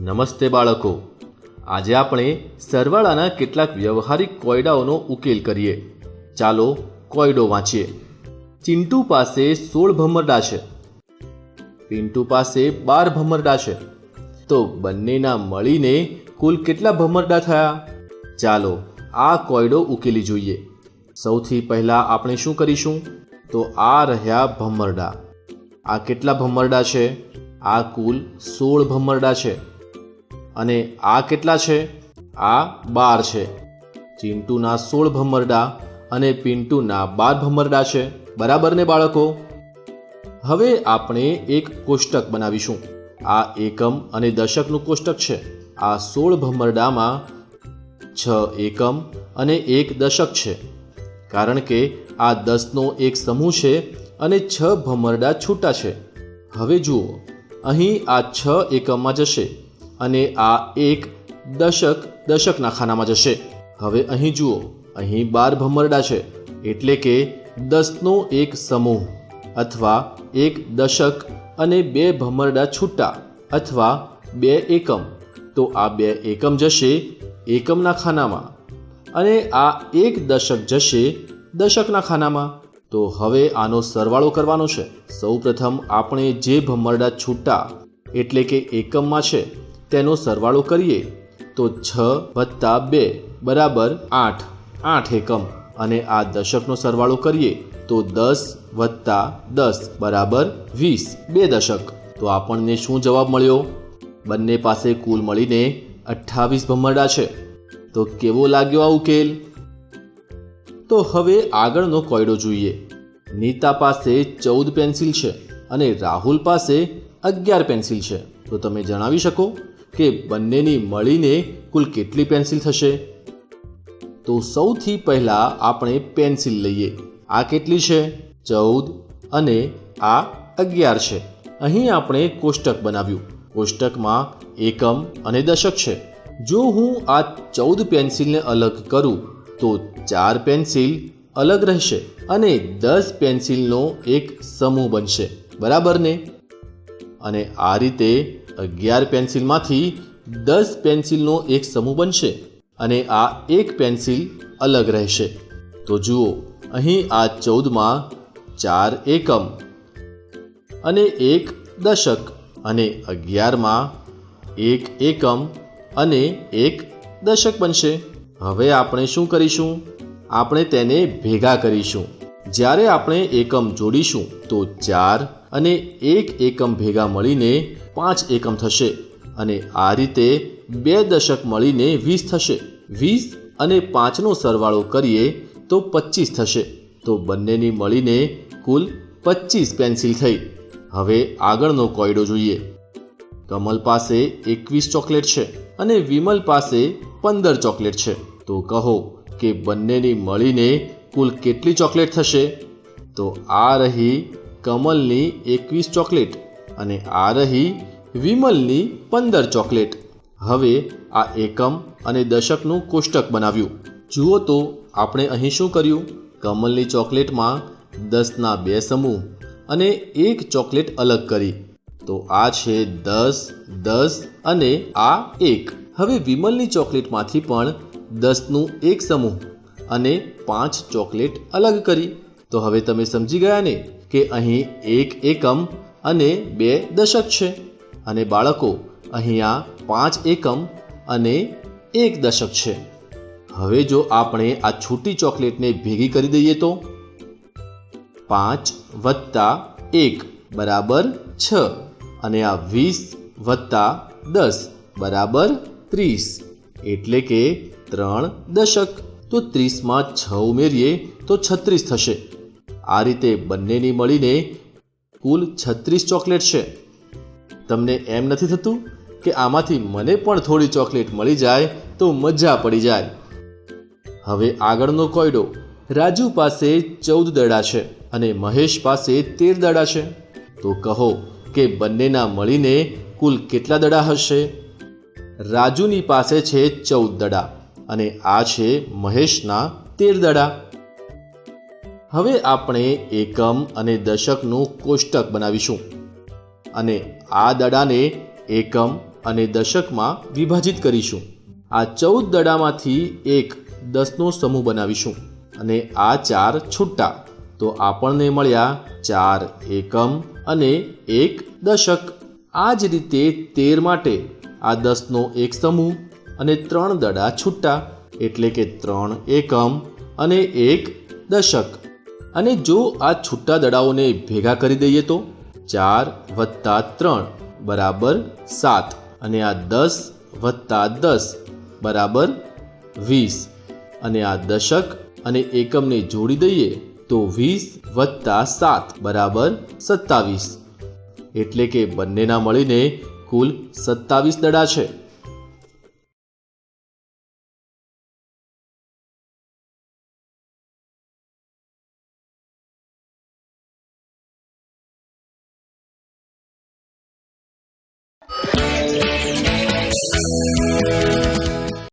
નમસ્તે બાળકો. આજે આપણે સરવાળાના કેટલાક વ્યવહારિક કોયડાઓનો ઉકેલ કરીએ. ચાલો કોયડો વાંચીએ. ચિંટુ પાસે સોળ ભમરડા છે. પિન્ટુ પાસે બાર ભમરડા છે. તો બંનેના મળીને કુલ કેટલા ભમરડા થયા? ચાલો આ કોયડો ઉકેલી જોઈએ. સૌથી પહેલા આપણે શું કરીશું? તો આ રહ્યા ભમરડા. આ કેટલા ભમરડા છે? આ કુલ સોળ ભમરડા છે. અને આ કેટલા છે? આ બાર છે. ચિંટુના સોળ ભમરડા અને પિન્ટુના બાર ભમરડા છે. બરાબર ને બાળકો? હવે આપણે એક કોષ્ટક બનાવીશું. આ એકમ અને દશકનું કોષ્ટક છે. આ સોળ ભમરડામાં છ એકમ અને એક દશક છે. કારણ કે આ દસનો એક સમૂહ છે અને છ ભમરડા છૂટા છે. હવે જુઓ, અહીં આ છ એકમમાં જશે. અને આ એક દશક દશકના ખાનામાં જશે. હવે અહીં જુઓ, અહીં બાર ભમરડા છે, એટલે કે દસનો એક સમૂહ, અથવા એક દશક અને બે ભમરડા છૂટા, અથવા બે એકમ. તો આ બે એકમ જશે એકમના ખાનામાં. અને આ એક દશક જશે દશકના ખાનામાં. તો હવે આનો સરવાળો કરવાનો છે. સૌપ્રથમ આપણે જે ભમરડા છૂટા, એટલે કે એકમમાં છે તેનો સરવાળો કરીએ તો છ વત્તા બે બરાબર આઠ. આઠ એકમ. અને આ દશકનો સરવાળો કરીએ તો દસ વત્તા દસ બરાબર વીસ. બે દશક. તો આપણને શું જવાબ મળ્યો? બંને પાસે કુલ મળીને અઠ્ઠાવીસ ભમરડા છે. તો કેવો લાગ્યો આ ઉકેલ? તો હવે આગળનો કોયડો જોઈએ. નીતા પાસે ચૌદ પેન્સિલ છે અને રાહુલ પાસે અગિયાર પેન્સિલ છે. તો તમે જણાવી શકો? કે બંનેની મળીને કુલ કેટલી પેન્સિલ થશે? તો સૌથી પહેલા આપણે પેન્સિલ લઈએ. આ કેટલી છે? ચૌદ અને આ અગિયાર છે. અહીં આપણે કોષ્ટક બનાવ્યું. કોષ્ટકમાં એકમ અને દશક છે. જો હું આ ચૌદ પેન્સિલને અલગ કરું, તો ચાર પેન્સિલ અલગ રહેશે અને દસ પેન્સિલનો એક સમૂહ બનશે. બરાબર ને? અને આ રીતે અગિયાર પેન્સિલમાંથી દસ પેન્સિલનો એક સમૂહ બનશે અને આ એક પેન્સિલ અલગ રહેશે. તો જુઓ, અહીં આ ચૌદમાં ચાર એકમ અને એક દશક અને અગિયારમાં એક એકમ અને એક દશક બનશે. હવે આપણે શું કરીશું? આપણે તેને ભેગા કરીશું. જ્યારે આપણે એકમ જોડીશું તો ચાર અને એક એકમ ભેગા મળીને પાંચ એકમ થશે અને આ રીતે બે દશક મળીને વીસ થશે. વીસ અને પાંચનો સરવાળો કરીએ તો પચીસ થશે. તો બંનેની મળીને કુલ પચીસ પેન્સિલ થઈ. હવે આગળનો કોયડો જોઈએ. કમલ પાસે એકવીસ ચોકલેટ છે અને વિમલ પાસે પંદર ચોકલેટ છે. તો કહો કે બંનેની મળીને કુલ કેટલી ચોકલેટ થશે? તો આ રહી કમલની એકવીસ ચોકલેટ અને આ રહી વિમલની પંદર ચોકલેટ. હવે આ એકમ અને દશકનું કોષ્ટક બનાવ્યું. જુઓ તો આપણે અહીં શું કર્યું? કમલની ચોકલેટમાં દસના બે સમૂહ અને એક ચોકલેટ અલગ કરી. તો આ છે દસ દસ અને આ એક. હવે વિમલની ચોકલેટમાંથી પણ દસનું એક સમૂહ. અને પાંચ ચોકલેટ અલગ કરી. તો હવે તમે સમજી ગયા ને કે અહીં એક એકમ અને બે દશક છે અને બાળકો અહીંયા પાંચ એકમ અને એક દશક છે. હવે જો આપણે આ છૂટી ચોકલેટને ભેગી કરી દઈએ તો? પાંચ વત્તા એક બરાબર છ અને આ વીસ વત્તા દસ બરાબર ત્રીસ. એટલે કે ત્રણ દશક. તો ત્રીસમાં છ ઉમેરીએ તો છત્રીસ થશે. આ રીતે બંનેની મળીને કુલ છત્રીસ ચોકલેટ છે. તમને એમ નથી થતું કે આમાંથી મને પણ થોડી ચોકલેટ મળી જાય તો મજા પડી જાય. હવે આગળનો કોયડો. રાજુ પાસે ચૌદ દડા છે અને મહેશ પાસે તેર દડા છે. તો કહો કે બંનેના મળીને કુલ કેટલા દડા હશે? રાજુની પાસે છે ચૌદ દડા. અને આ છે મહેશના તેર દડા હવે આપણે એકમ અને દશકનું કોષ્ટક બનાવીશું અને આ દડાને એકમ અને દશકમાં વિભાજિત કરીશું. આ ચૌદ દડામાંથી એક દસનો સમૂહ બનાવીશું અને આ ચાર છૂટા. તો આપણને મળ્યા ચાર એકમ અને એક દશક. આ જ રીતે તેર માટે આ દસનો એક સમૂહ અને ત્રણ દડા છૂટા, એટલે કે ત્રણ એકમ અને એક દશક. અને જો આ છૂટા દડાઓને ભેગા કરી દઈએ તો ચાર વત્તા ત્રણ બરાબર સાત અને આ દસ વત્તા દસ બરાબર વીસ. અને આ દશક અને એકમને જોડી દઈએ તો વીસ વત્તા સાત બરાબર સત્તાવીસ. એટલે કે બંનેના મળીને કુલ સત્તાવીસ દડા છે.